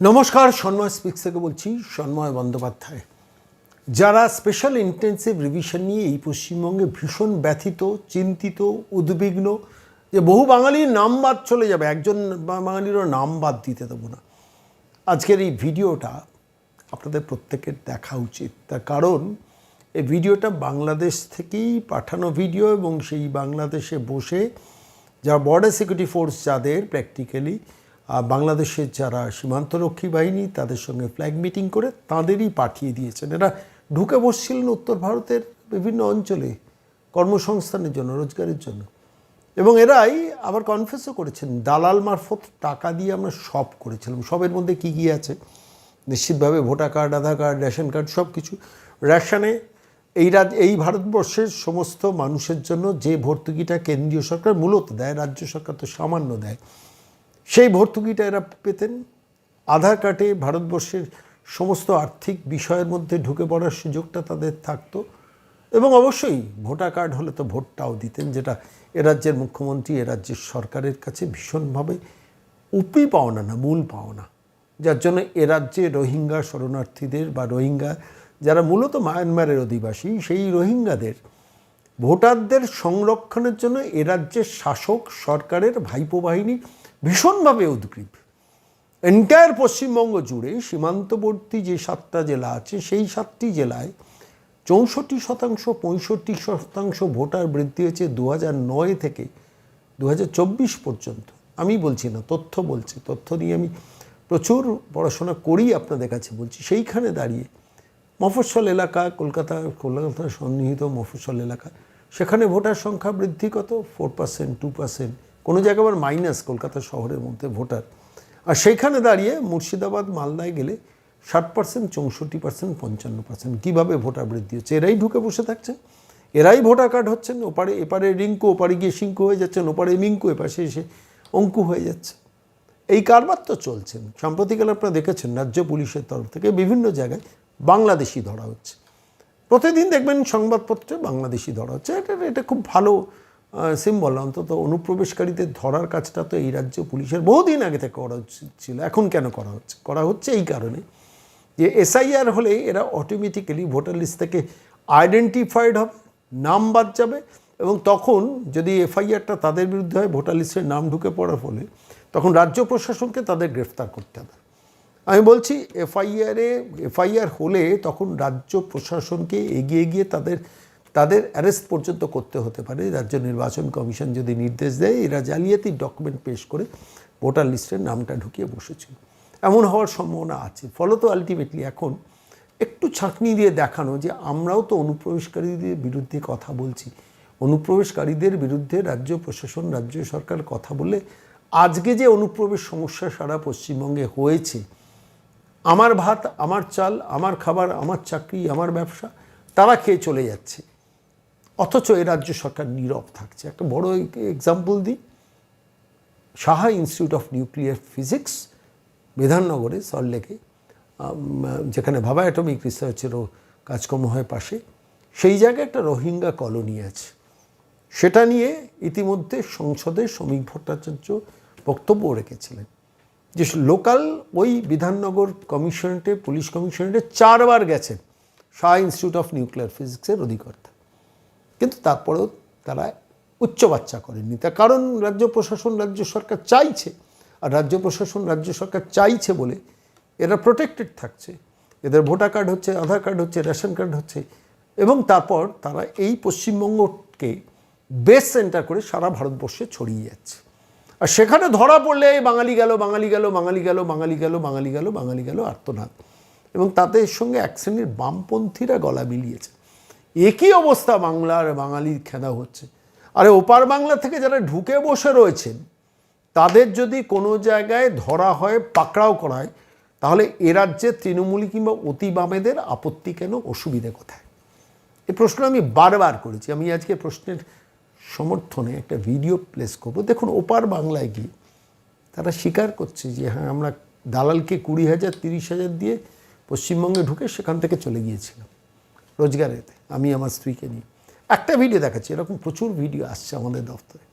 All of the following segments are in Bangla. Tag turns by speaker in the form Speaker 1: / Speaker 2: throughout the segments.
Speaker 1: নমস্কার, সন্ময় স্পিক্স থেকে বলছি সন্ময় বন্দ্যোপাধ্যায়। যারা স্পেশাল ইন্টেন্সিভ রিভিশন নিয়ে এই পশ্চিমবঙ্গে ভীষণ ব্যথিত, চিন্তিত, উদ্বিগ্ন, যে বহু বাঙালির নাম বাদ চলে যাবে, একজন বাঙালিরও নাম বাদ দিতে দেবো না। আজকের এই ভিডিওটা আপনাদের প্রত্যেকের দেখা উচিত। তার কারণ, এই ভিডিওটা বাংলাদেশ থেকেই পাঠানো ভিডিও এবং সেই বাংলাদেশে বসে যারা বর্ডার সিকিউরিটি ফোর্স যাদের প্র্যাকটিক্যালি বাংলাদেশের যারা সীমান্তরক্ষী বাহিনী তাদের সঙ্গে ফ্ল্যাগ মিটিং করে তাঁদেরই পাঠিয়ে দিয়েছেন। এরা ঢুকে বসছিলেন উত্তর ভারতের বিভিন্ন অঞ্চলে কর্মসংস্থানের জন্য, রোজগারের জন্য। এবং এরাই আবার কনফেসও করেছেন, দালাল মারফত টাকা দিয়ে আমরা সব করেছিলাম। সবের মধ্যে কী কী আছে? নিশ্চিতভাবে voter card, Aadhaar card, ration card সব কিছু রেশনে এই রাজ, এই ভারতবর্ষের সমস্ত মানুষের জন্য যে ভর্তুকিটা কেন্দ্রীয় সরকার মূলত দেয়, রাজ্য সরকার তো সামান্য দেয়। সেই ভর্তুকিটা এরা পেতেন। আধার কার্ডে ভারতবর্ষের সমস্ত আর্থিক বিষয়ের মধ্যে ঢুকে পড়ার সুযোগটা তাদের থাকতো এবং অবশ্যই ভোটার কার্ড হলে তো ভোটটাও দিতেন, যেটা এ রাজ্যের মুখ্যমন্ত্রী, এ রাজ্যের সরকারের কাছে ভীষণভাবে উপি পাওনা না, মূল পাওনা। যার জন্য এ রাজ্যে রোহিঙ্গা শরণার্থীদের বা রোহিঙ্গা যারা মূলত মায়ানমারের অধিবাসী, সেই রোহিঙ্গাদের ভোটারদের সংরক্ষণের জন্য এ রাজ্যের শাসক সরকারের ভাইপো বাহিনী ভীষণভাবে উদ্গ্রীব। এন্টায়ার পশ্চিমবঙ্গ জুড়ে সীমান্তবর্তী যে সাতটা জেলা আছে, সেই সাতটি জেলায় চৌষট্টি শতাংশ, পঁয়ষট্টি শতাংশ ভোটার বৃদ্ধি হয়েছে দু নয় থেকে দু হাজার চব্বিশ পর্যন্ত। আমি বলছি না, তথ্য বলছে। তথ্য নিয়ে আমি প্রচুর পড়াশোনা করি আপনাদের কাছে বলছি। সেইখানে দাঁড়িয়ে মফস্বল এলাকা, কলকাতা কলকাতা সন্নিহিত মফস্বল এলাকা, সেখানে ভোটার সংখ্যা বৃদ্ধি কত? ফোর পার্সেন্ট টু পার্সেন্ট কোনো জায়গায় আবার মাইনাস কলকাতা শহরের মধ্যে ভোটার। আর সেইখানে দাঁড়িয়ে মুর্শিদাবাদ, মালদায় গেলে ষাট পার্সেন্ট চৌষট্টি পার্সেন্ট পঞ্চান্ন পার্সেন্ট কীভাবে ভোটার বৃদ্ধি হচ্ছে? এরাই ঢুকে বসে থাকছে। এরাই ভোটার কার্ড হচ্ছেন, ওপারে, এপারে রিঙ্কু, ওপারে গিয়ে সিঙ্কু হয়ে যাচ্ছেন, ওপারে মিঙ্কু, এপাশে এসে অঙ্কু হয়ে যাচ্ছে। এই কারবার তো চলছেন সাম্প্রতিকাল আপনারা দেখেছেন, রাজ্য পুলিশের তরফ থেকে বিভিন্ন জায়গায় বাংলাদেশি ধরা হচ্ছে। প্রতিদিন দেখবেন সংবাদপত্রে বাংলাদেশি ধরা হচ্ছে। এটা এটা খুব ভালো সিম্বল অন্তত অনুপ্রবেশকারীদের ধরার কাজটা তো এই রাজ্য পুলিশের বহুদিন আগে থেকে করা উচিত ছিল। এখন কেন করা হচ্ছে? করা হচ্ছে এই কারণে যে এসআইআর হলে এরা অটোমেটিক্যালি ভোটার লিস্ট থেকে আইডেন্টিফাইড হবে, নাম বাদ যাবে এবং তখন যদি এফআইআরটা তাদের বিরুদ্ধে হয়, ভোটার লিস্টের নাম ঢুকে পড়ার ফলে, তখন রাজ্য প্রশাসনকে তাদের গ্রেফতার করতে হবে। আমি বলছি এফআইআরে এফআইআর হলে তখন রাজ্য প্রশাসনকে এগিয়ে গিয়ে তাদের তাদের অ্যারেস্ট পর্যন্ত করতে হতে পারে। রাজ্য নির্বাচন কমিশন যদি নির্দেশ দেয়, এরা জালিয়াতির ডকুমেন্ট পেশ করে ভোটার লিস্টের নামটা ঢুকিয়ে বসেছিল এমন হওয়ার সম্ভাবনা আছে। ফলত আলটিমেটলি এখন একটু ছাঁকনি দিয়ে দেখানো যে আমরাও তো অনুপ্রবেশকারীদের বিরুদ্ধে কথা বলছি। অনুপ্রবেশকারীদের বিরুদ্ধে রাজ্য প্রশাসন, রাজ্য সরকার কথা বলে আজকে যে অনুপ্রবেশ সমস্যা সারা পশ্চিমবঙ্গে হয়েছে, আমার ভাত, আমার চাল, আমার খাবার, আমার চাকরি, আমার ব্যবসা, তারা খেয়ে চলে যাচ্ছে। অথচ এ রাজ্য সরকার নীরব থাকছে। একটা বড় এক্সাম্পল দিই। Saha institute of nuclear physics বিধাননগরে সল্টলেকে যেখানে ভাবা অ্যাটমিক রিসার্চেরও কাজকর্ম হয় পাশে, সেই জায়গায় একটা রোহিঙ্গা কলোনি আছে। সেটা নিয়ে ইতিমধ্যে সংসদে শ্রমিক ভট্টাচার্য বক্তব্য রেখেছিলেন যে লোকাল ওই বিধাননগর কমিশনারেটে, পুলিশ কমিশনারেটে চারবার গেছেন শাহ ইনস্টিটিউট অফ নিউক্লিয়ার ফিজিক্সের অধিকর্তা। কিন্তু তারপরেও তারা উচ্চ বাচ্চা করেননি। তার কারণ রাজ্য প্রশাসন, রাজ্য সরকার চাইছে আর রাজ্য প্রশাসন, রাজ্য সরকার চাইছে বলে এরা প্রোটেক্টেড থাকছে। এদের ভোটার কার্ড হচ্ছে, আধার কার্ড হচ্ছে, রেশন কার্ড হচ্ছে এবং তারপর তারা এই পশ্চিমবঙ্গকে বেস সেন্টার করে সারা ভারতবর্ষে ছড়িয়ে যাচ্ছে। আর সেখানে ধরা পড়লে বাঙালি গেল বাঙালি গেল বাঙালি গেল বাঙালি গেল বাঙালি গেল বাঙালি গেল আর্তনাদ। এবং তাদের সঙ্গে এক শ্রেণির বামপন্থীরা গলা মিলিয়েছে। একই অবস্থা বাংলার বাঙালির খেদা হচ্ছে। আরে ওপার বাংলা থেকে যারা ঢুকে বসে রয়েছেন, তাদের যদি কোনো জায়গায় ধরা হয়, পাকড়াও করা হয়, তাহলে এ রাজ্যে তৃণমূলী কিংবা অতি বামেদের আপত্তি কেন, অসুবিধে কোথায়? এই প্রশ্ন আমি বারবার করেছি। আমি আজকে প্রশ্নের সমর্থনে একটা ভিডিও প্লেস করব। দেখুন, ওপার বাংলায় গিয়ে তারা স্বীকার করছে যে হ্যাঁ আমরা দালালকে কুড়ি হাজার, তিরিশ হাজার দিয়ে পশ্চিমবঙ্গে ঢুকে সেখান থেকে চলে গিয়েছিলাম। রোজগারেতে আমি আমার স্ত্রীকে নিয়ে। একটা ভিডিও দেখাচ্ছি, এরকম প্রচুর ভিডিও আসছে আমাদের দপ্তরে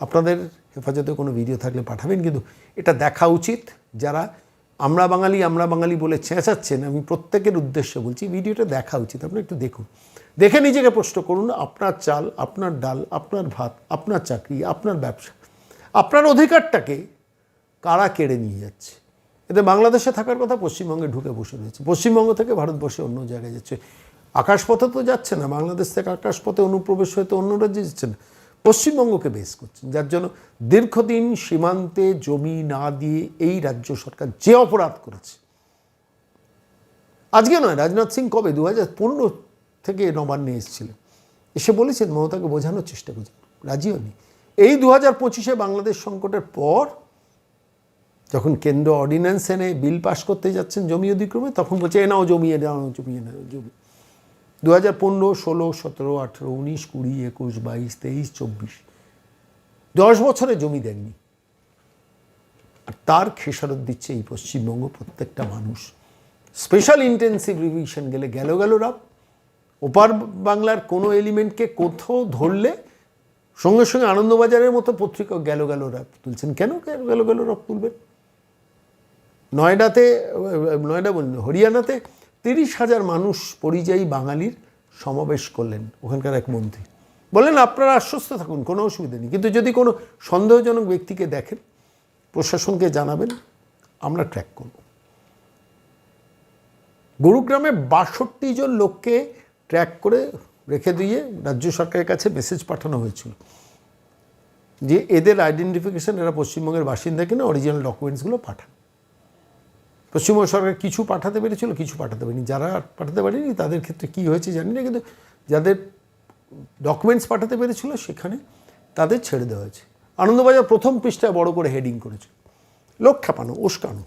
Speaker 1: আপনাদের হেফাজতে কোনো ভিডিও থাকলে পাঠাবেন, কিন্তু এটা দেখা উচিত। যারা আমরা বাঙালি আমরা বাঙালি বলে চেঁচাচ্ছেন, আমি প্রত্যেকের উদ্দেশ্য বলছি ভিডিওটা দেখা উচিত, আপনি একটু দেখুন। দেখে নিজেকে প্রশ্ন করুন, আপনার চাল, আপনার ডাল, আপনার ভাত, আপনার চাকরি, আপনার ব্যবসা, আপনার অধিকারটাকে কারা কেড়ে নিয়ে যাচ্ছে? এতে বাংলাদেশে থাকার কথা পশ্চিমবঙ্গে ঢুকে বসে রয়েছে। পশ্চিমবঙ্গ থেকে ভারতবর্ষে অন্য জায়গায় যাচ্ছে। আকাশপথে তো যাচ্ছে না, বাংলাদেশ থেকে আকাশপথে অনুপ্রবেশ হয়ে তো অন্য রাজ্যে যাচ্ছে না পশ্চিমবঙ্গকে বেস করছেন, যার জন্য দীর্ঘদিন সীমান্তে জমি না দিয়ে এই রাজ্য সরকার যে অপরাধ করেছে। আজকে নয়, রাজনাথ সিং কবে? দু হাজার পনেরো থেকে নবান্নে এসেছিলেন। এসে বলেছেন, মমতাকে বোঝানোর চেষ্টা করছেন। রাজিও নেই এই দু হাজার পঁচিশে বাংলাদেশ সংকটের পর যখন কেন্দ্র অর্ডিন্যান্স এনে বিল পাশ করতে যাচ্ছেন জমি অধিক্রমে, তখন বলছে, এ নাও জমিয়ে নাও জমিয়ে নাও জমি। দু হাজার পনেরো, ষোলো, সতেরো, আঠেরো, উনিশ, কুড়ি, একুশ, বাইশ, তেইশ, চব্বিশ। দশ বছরে জমি দেননি। আর তার খেসারত দিচ্ছে এই পশ্চিমবঙ্গ প্রত্যেকটা মানুষ। স্পেশাল ইন্টেন্সিভ রিভিশন গেলে গেল গেল রাব। ওপার বাংলার কোনো এলিমেন্টকে কোথাও ধরলে সঙ্গে সঙ্গে আনন্দবাজারের মতো পত্রিকা গেল গেল রাব। তুলছেন কেন গেল গেল রাব তুলবেন? নয়ডাতে, নয়ডা বলুন, হরিয়ানাতে তিরিশ হাজার মানুষ পরিযায়ী বাঙালির সমাবেশ করলেন ওখানকার এক মন্ত্রী। বললেন, আপনারা আশ্বস্ত থাকুন, কোনো অসুবিধা নেই। কিন্তু যদি কোনো সন্দেহজনক ব্যক্তিকে দেখেন, প্রশাসনকে জানাবেন, আমরা ট্র্যাক করব। গুরুগ্রামে বাষট্টি জন লোককে ট্র্যাক করে রেখে দিয়ে রাজ্য সরকারের কাছে মেসেজ পাঠানো হয়েছিল যে, এদের আইডেন্টিফিকেশন এরা পশ্চিমবঙ্গের বাসিন্দা কিনা অরিজিনাল ডকুমেন্টসগুলো পাঠান। পশ্চিমবঙ্গ সরকার কিছু পাঠাতে পেরেছিল, কিছু পাঠাতে পারেনি। যারা পাঠাতে পারেনি, তাদের ক্ষেত্রে কি হয়েছে জানি না, কিন্তু যাদের ডকুমেন্টস পাঠাতে পেরেছিল, সেখানে তাদের ছেড়ে দেওয়া হয়েছে। আনন্দবাজার প্রথম পৃষ্ঠায় বড় করে হেডিং করেছে। লোক খাপানো উস্কানো।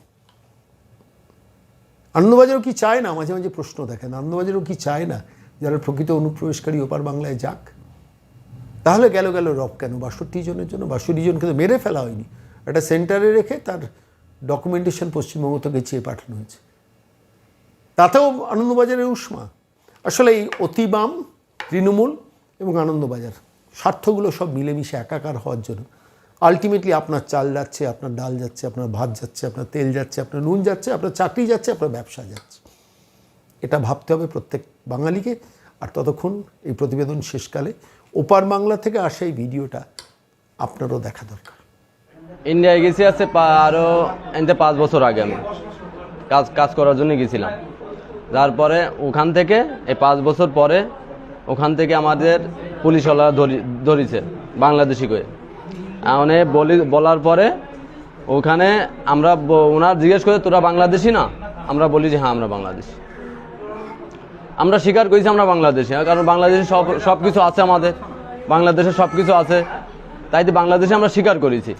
Speaker 1: আনন্দবাজারও কি চায় না? মাঝে মাঝে প্রশ্ন দেখেন, আনন্দবাজারও কি চায় না? যারা প্রকৃত অনুপ্রবেশকারী, ওপার বাংলায় যাক। তাহলে গেল গেল রব কেন? বাষট্টি জনের জন্য, বাষট্টি জনকে তো মেরে ফেলা হয়নি। একটা সেন্টারে রেখে তার ডকুমেন্টেশন পশ্চিমবঙ্গ থেকে চেয়ে পাঠানো হয়েছে। তাতেও আনন্দবাজারের উষ্মা। আসলে এই অতিবাম, তৃণমূল এবং আনন্দবাজার, স্বার্থগুলো সব মিলেমিশে একাকার হওয়ার জন্য। আলটিমেটলি আপনার চাল যাচ্ছে, আপনার ডাল যাচ্ছে, আপনার ভাত যাচ্ছে, আপনার তেল যাচ্ছে, আপনার নুন যাচ্ছে, আপনার চাকরি যাচ্ছে, আপনার ব্যবসা যাচ্ছে। এটা ভাবতে হবে প্রত্যেক বাঙালিকে। আর ততক্ষণ এই প্রতিবেদন শেষকালে ওপার বাংলা থেকে আসা এই ভিডিওটা আপনারও দেখা দরকার।
Speaker 2: ইন্ডিয়ায় গেছি আছে আরও আরও এনতে পাঁচ বছর আগে আমি। কাজ কাজ করার জন্য গেছিলাম। তারপরে ওখান থেকে, এই পাঁচ বছর পরে ওখান থেকে আমাদের পুলিশওয়ালা ধরি ধরিছে, বাংলাদেশি করে। মানে বলি বলার পরে ওখানে আমরা ওনার জিজ্ঞেস করে, তোরা বাংলাদেশি না? আমরা বলি যে হ্যাঁ আমরা বাংলাদেশি। আমরা স্বীকার করেছি, আমরা বাংলাদেশি। কারণ বাংলাদেশে সব সব কিছু আছে আমাদের। বাংলাদেশে সব কিছু আছে। তাই তো বাংলাদেশে আমরা স্বীকার করেছি।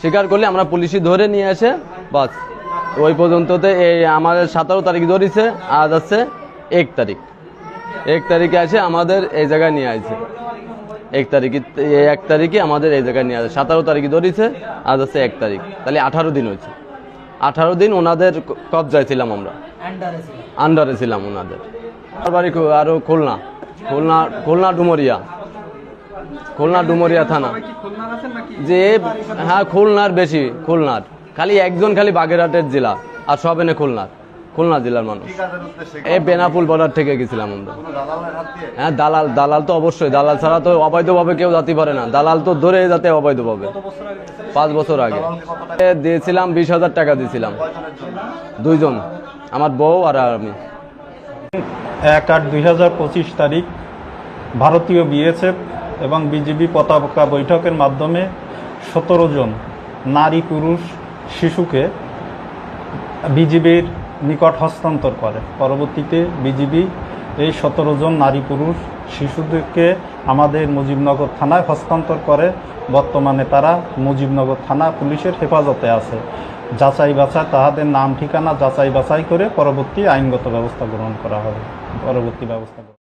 Speaker 2: স্বীকার করলে আমরা পুলিশই ধরে নিয়ে এসে বাস। ওই পর্যন্ততে এই আমাদের সতেরো তারিখ ধরেছে আজ আছে এক তারিখ। এক তারিখে আছে আমাদের এই জায়গায় নিয়ে আসছে এক তারিখে এই এক তারিখে আমাদের এই জায়গায় নিয়ে আসে সতেরো তারিখে ধরেছে আজ আছে এক তারিখ। তাহলে আঠারো দিন হয়েছে। আঠারো দিন ওনাদের কবজায় ছিলাম আমরা। আন্ডারে ছিলাম। ওনাদের। বাড়ি আরও খুলনা। খুলনা খুলনা ডুমরিয়া। খুলনা ডুমরিয়া থানা। যে হ্যাঁ খুলনার বেশি খুলনার। খালি একজন খালি বাগেরহাটের জেলা আর সব এনে খুলনার। খুলনা জেলার মানুষ। এই বেনাপুল বর্ডার থেকে গেছিলাম আমরা। হ্যাঁ দালাল দালাল তো অবশ্যই। দালাল ছাড়া তো অবৈধভাবে কেউ যাতে পারে না। দালাল তো ধরে যাতে অবৈধভাবে। পাঁচ বছর আগে। এ দিয়েছিলাম বিশ হাজার টাকা দিয়েছিলাম। দুইজন আমার বউ আর আমি।
Speaker 3: এক আট দুই হাজার পঁচিশ তারিখ ভারতীয় বিএসএফ এবং বিজিবি পতাকা বৈঠকের মাধ্যমে সতেরো জন নারী, পুরুষ, শিশুকে বিজিবির নিকট হস্তান্তর করে। পরবর্তীতে বিজিবি এই সতেরো জন নারী, পুরুষ, শিশুদেরকে আমাদের মুজিবনগর থানায় হস্তান্তর করে। বর্তমানে তারা মুজিবনগর থানা পুলিশের হেফাজতে আছে। যাচাই বাছাই, তাহাদের নাম ঠিকানা যাচাই বাছাই করে পরবর্তী আইনগত ব্যবস্থা গ্রহণ করা হবে। পরবর্তী ব্যবস্থা